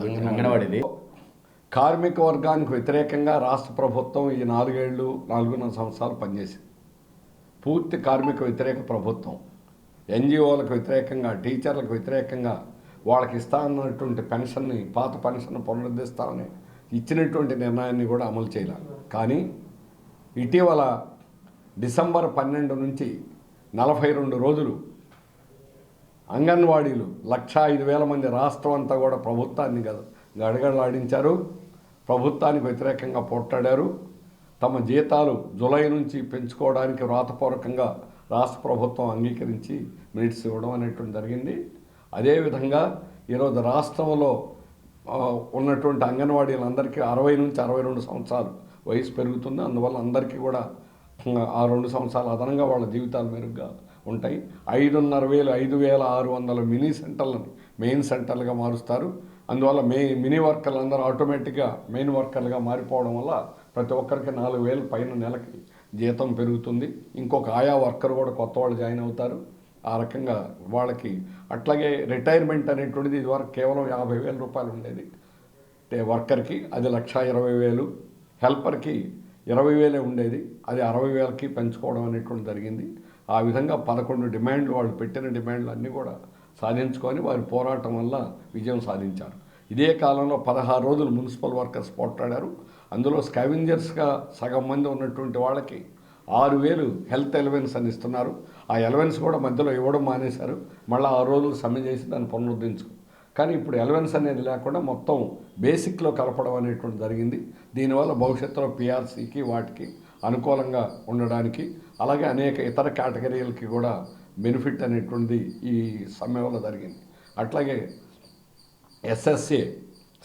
అంగన్వాడీది. కార్మిక వర్గానికి వ్యతిరేకంగా రాష్ట్ర ప్రభుత్వం ఈ నాలుగేళ్ళు నాలుగున్నర సంవత్సరాలు పనిచేసింది. పూర్తి కార్మిక వ్యతిరేక ప్రభుత్వం. ఎన్జిఓలకు వ్యతిరేకంగా టీచర్లకు వ్యతిరేకంగా వాళ్ళకి ఇస్తా అన్నటువంటి పెన్షన్ని పాత పెన్షన్ పునరుద్ధరిస్తామని ఇచ్చినటువంటి నిర్ణయాన్ని కూడా అమలు చేయాలి. కానీ ఇటీవల డిసెంబర్ పన్నెండు నుంచి నలభై రెండు రోజులు అంగన్వాడీలు లక్ష ఐదు వేల మంది రాష్ట్రం అంతా కూడా ప్రభుత్వాన్ని గడగడలాడించారు ప్రభుత్వానికి వ్యతిరేకంగా పోట్లాడారు. తమ జీతాలు జులై నుంచి పెంచుకోవడానికి వ్రాతపూర్వకంగా రాష్ట్ర ప్రభుత్వం అంగీకరించి మినిట్స్ ఇవ్వడం అనేటువంటి జరిగింది. అదేవిధంగా ఈరోజు రాష్ట్రంలో ఉన్నటువంటి అంగన్వాడీలందరికీ అరవై నుంచి అరవై రెండు సంవత్సరాలు వయసు పెరుగుతుంది. అందువల్ల అందరికీ కూడా ఆ రెండు సంవత్సరాలు అదనంగా వాళ్ళ జీవితాలు మెరుగ్గా ఉంటాయి. ఐదున్నర వేలు ఐదు వేల ఆరు వందల మినీ సెంటర్లను మెయిన్ సెంటర్లుగా మారుస్తారు. అందువల్ల మే మినీ వర్కర్లు అందరూ ఆటోమేటిక్గా మెయిన్ వర్కర్లుగా మారిపోవడం వల్ల ప్రతి ఒక్కరికి నాలుగు వేలు పైన నెలకి జీతం పెరుగుతుంది. ఇంకొక ఆయా వర్కర్ కూడా కొత్త వాళ్ళు జాయిన్ అవుతారు. ఆ రకంగా వాళ్ళకి అట్లాగే రిటైర్మెంట్ అనేటువంటిది ఇదివరకు కేవలం యాభై వేల రూపాయలు ఉండేది. వర్కర్కి అది లక్ష ఇరవై వేలు హెల్పర్కి ఇరవై వేలే ఉండేది. అది అరవై వేలకి పెంచుకోవడం అనేటువంటి జరిగింది. ఆ విధంగా పదకొండు డిమాండ్లు వాళ్ళు పెట్టిన డిమాండ్లు అన్నీ కూడా సాధించుకొని వారి పోరాటం వల్ల విజయం సాధించారు. ఇదే కాలంలో పదహారు రోజులు మున్సిపల్ వర్కర్స్ పోట్లాడారు. అందులో స్కావెంజర్స్గా సగం మంది ఉన్నటువంటి వాళ్ళకి ఆరు వేలు హెల్త్ ఎలవెన్స్ అని ఇస్తున్నారు. ఆ ఎలవెన్స్ కూడా మధ్యలో ఇవ్వడం మానేశారు. మళ్ళీ ఆరు రోజులు సమ్మె చేసి దాన్ని పునరుద్ధరించుకో కానీ ఇప్పుడు ఎలవెన్స్ అనేది లేకుండా మొత్తం బేసిక్లో కలపడం అనేటువంటి జరిగింది. దీనివల్ల భవిష్యత్తులో పిఆర్సీకి వాటికి అనుకూలంగా ఉండడానికి అలాగే అనేక ఇతర కేటగిరీలకి కూడా బెనిఫిట్ అనేటువంటిది ఈ సమ్మె వల్ల జరిగింది. అట్లాగే ఎస్ఎస్సి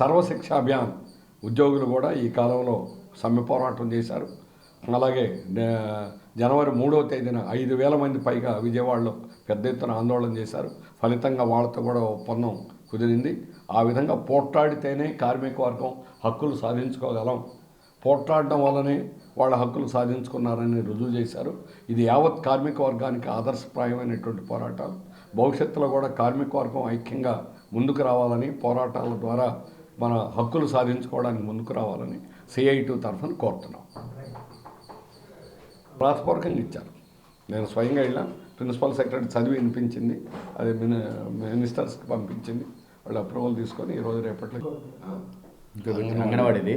సర్వశిక్ష అభియాన్ ఉద్యోగులు కూడా ఈ కాలంలో సమ్మె పోరాటం చేశారు. అలాగే జనవరి మూడవ తేదీన ఐదు వేల మంది పైగా విజయవాడలో పెద్ద ఎత్తున ఆందోళన చేశారు. ఫలితంగా వాళ్ళతో కూడా ఒప్పందం కుదిరింది. ఆ విధంగా పోట్లాడితేనే కార్మిక వర్గం హక్కులు సాధించుకోగలం పోట్లాడడం వల్లనే వాళ్ళ హక్కులు సాధించుకున్నారని రుజువు చేశారు. ఇది యావత్ కార్మిక వర్గానికి ఆదర్శప్రాయమైనటువంటి పోరాటాలు. భవిష్యత్తులో కూడా కార్మిక వర్గం ఐక్యంగా ముందుకు రావాలని పోరాటాల ద్వారా మన హక్కులు సాధించుకోవడానికి ముందుకు రావాలని సిఐటి తరఫున కోరుతున్నాం. రాతపూర్వకంగా ఇచ్చారు. నేను స్వయంగా వెళ్ళాను. ప్రిన్సిపల్ సెక్రటరీ చదివి వినిపించింది. అది మిని మినిస్టర్స్కి పంపించింది. వాళ్ళు అప్రూవల్ తీసుకొని ఈరోజు రేపట్లో అంగన్వాడీది.